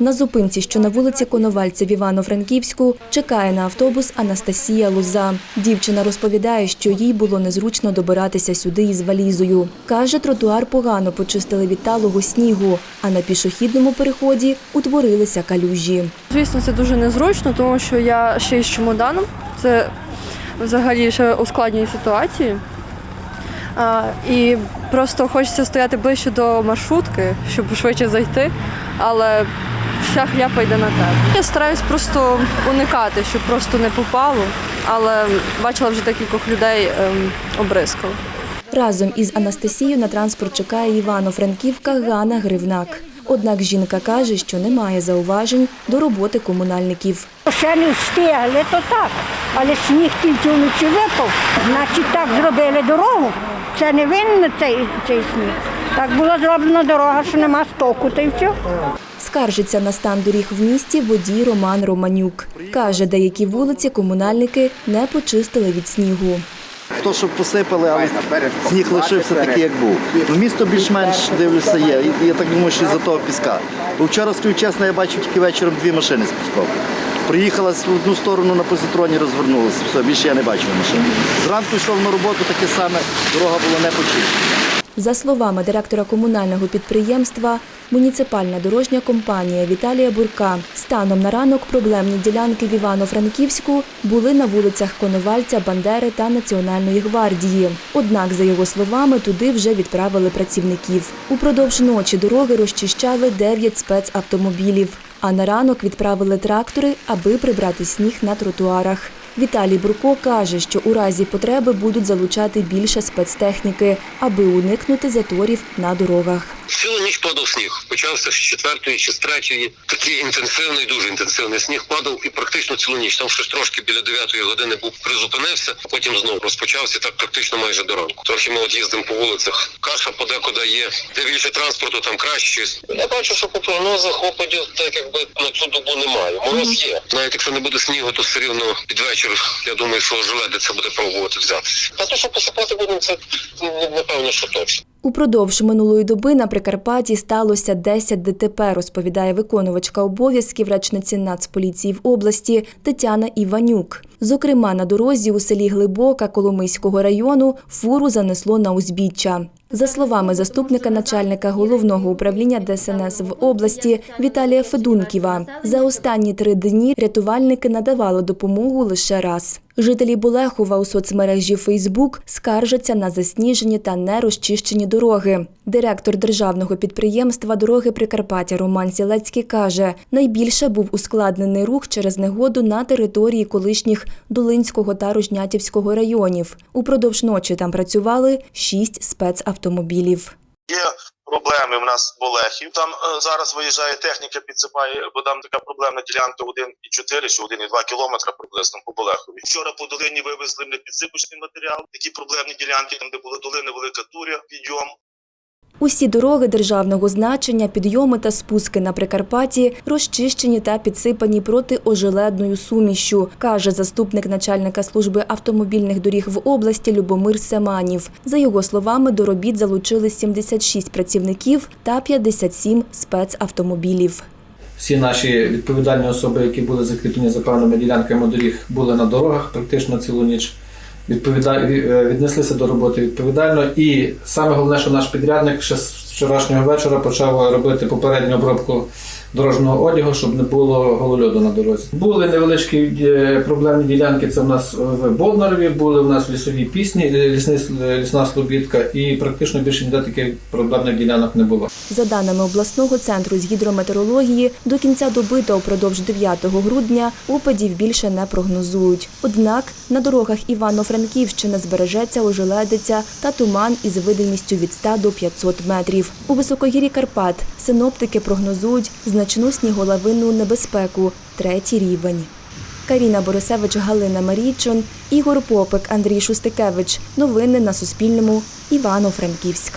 На зупинці, що на вулиці Коновальця в Івано-Франківську, чекає на автобус Анастасія Лоза. Дівчина розповідає, що їй було незручно добиратися сюди із валізою. Каже, тротуар погано почистили від талого снігу, а на пішохідному переході утворилися калюжі. Звісно, це дуже незручно, тому що я ще й з чемоданом. Це взагалі ще ускладнює ситуації. А, і просто хочеться стояти ближче до маршрутки, щоб швидше зайти, але вся хляпа йде на тебе. Я стараюсь просто уникати, щоб просто не попало, але бачила вже декількох людей ем, обрискало. Разом із Анастасією на транспорт чекає Івано-Франківка Ганна Гривнак. Однак жінка каже, що немає зауважень до роботи комунальників. Ще не встигли, то так. Але сніг тільки вночі випав. Значить, так зробили дорогу. Це не винен цей, цей сніг. Так була зроблена дорога, що нема стоку, та й все. Скаржиться на стан доріг в місті водій Роман Романюк. Каже, деякі вулиці комунальники не почистили від снігу. То, що посипали, але сніг лишився такий, як був. Ну, Місто більш-менш дивлюся є. Я так думаю, що із-за того піска. Бо вчора, скажу чесно, я бачив тільки вечором дві машини з піском. Приїхала в одну сторону на позитроні, розвернулася. Все, більше я не бачив машин. Зранку йшов на роботу таке саме, дорога була не почищена. За словами директора комунального підприємства, муніципальна дорожня компанія Віталія Бурка, станом на ранок проблемні ділянки в Івано-Франківську були на вулицях Коновальця, Бандери та Національної гвардії. Однак, за його словами, туди вже відправили працівників. Упродовж ночі дороги розчищали 9 спецавтомобілів, а на ранок відправили трактори, аби прибрати сніг на тротуарах. Віталій Бурко каже, що у разі потреби будуть залучати більше спецтехніки, аби уникнути заторів на дорогах. Цілу ніч падав сніг. Почався з четвертої чи з третьої. Такий інтенсивний, дуже інтенсивний сніг падав і практично цілу ніч. Там щось трошки біля дев'ятої години був призупинився, потім знову розпочався так практично майже до ранку. Трохи ми от їздимо по вулицях. Каша подекуди є. Де більше транспорту, там краще. Я бачу, що по прогнозах опадів так якби на цю добу немає. Мороз є. Навіть якщо не буде снігу, то все рівно під вечір. Я думаю, що желедиця буде пробувати взятися. А то, що посипати будемо, це напевно, що точно. Упродовж минулої доби на Прикарпатті сталося 10 ДТП, розповідає виконувачка обов'язків речниці Нацполіції в області Тетяна Іванюк. Зокрема, на дорозі у селі Глибока Коломийського району фуру занесло на узбіччя. За словами заступника начальника головного управління ДСНС в області Віталія Федунківа, за останні три дні рятувальники надавали допомогу лише раз. Жителі Болехова у соцмережі Фейсбук скаржаться на засніжені та нерозчищені дороги. Директор державного підприємства дороги Прикарпаття Роман Сілецький каже, найбільше був ускладнений рух через негоду на території колишніх Долинського та Рожнятівського районів. Упродовж ночі там працювали шість спецавтомобілів. Є проблеми в нас в Олехів. Там е, зараз виїжджає техніка, підсипає, бо там така проблемна ділянка 1,4 чи 1,2 кілометра приблизно по Болехові. Вчора по долині вивезли непідсипочний матеріал. Такі проблемні ділянки, там де була долина, велика туря, підйом. Усі дороги державного значення, підйоми та спуски на Прикарпатті розчищені та підсипані протиожеледною сумішю, каже заступник начальника служби автомобільних доріг в області Любомир Семанів. За його словами, до робіт залучили 76 працівників та 57 спецавтомобілів. Всі наші відповідальні особи, які були закріплені за певними ділянками доріг, були на дорогах практично цілу ніч. Відповіда... е, Віднеслися до роботи відповідально. І саме головне, що наш підрядник ще вчорашнього вечора почав робити попередню обробку дорожнього одягу, щоб не було голольоду на дорозі. Були невеличкі е, проблемні ділянки. Це в нас в Болнарові, були в нас в лісовій пісні, лісни, лісна слобідка, і практично більше ніде таких проблемних ділянок не було. За даними обласного центру з гідрометеорології, до кінця доби та упродовж 9 грудня опадів більше не прогнозують. Однак на дорогах Івано-Франківщини збережеться ожеледиця та туман із видимістю від 100 до 500 метрів. У високогір'ї Карпат синоптики прогнозують значну сніголовинну небезпеку третій рівень. Каріна Борисевич, Галина Марійчун, Ігор Попик, Андрій Шустикевич. Новини на Суспільному. Івано-Франківськ.